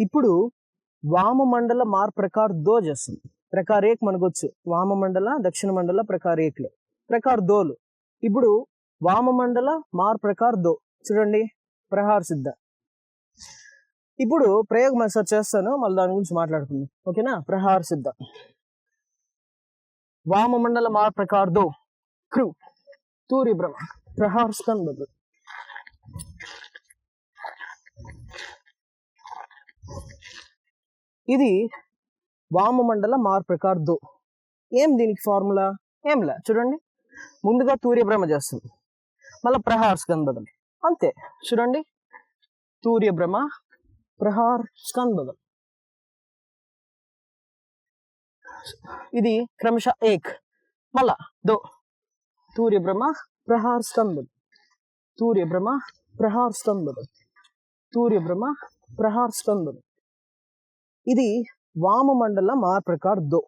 ఇప్పుడు వామమండల మార్ ప్రకార్ దో చేస్తుంది ప్రకార్ ఏక్ మనకు వామమండల దక్షిణ మండల ప్రకార్ ఏక్లు. ప్రకార్ దోలు. ఇప్పుడు వామమండల మార్ ప్రకార్ దో. చూడండి. ప్రహార్ సిద్ధ. ఇప్పుడు ప్రయోగం ఒకసారి చేస్తాను. మళ్ళీ దాని గురించి మాట్లాడుకుందాం. ఓకేనా? ప్రహార్ సిద్ధ. వామమండల మార్ ప్రకార్ దో. క్రూ. తూరి భ్రమ. ప్రహార్ స్కంద ఇది వామమండల మార్ ప్రకార్ ఏం దీనికి ఫార్ములా? ఏంలే చూడండి. ముందుగా తూర్యభ్రమ బ్రహ్మ చేస్తుంది. మళ్ళీ ప్రహార్ స్కందదం. అంతే చూడండి. తూర్యభ్రమ బ్రహ్మ ప్రహార్ స్కందదం. ఇది క్రమశ ఏక్. మళ్ళా దో తూర్యభ్రమ బ్రహ్మ ప్రహార్ స్కందదం. తూర్యభ్రమ బ్రహ్మ ప్రహార్ స్కందదం. తూర్యభ్రమ బ్రహ్మ ప్రహార్ స్కందదం. ఇది వామమండల మార్ దో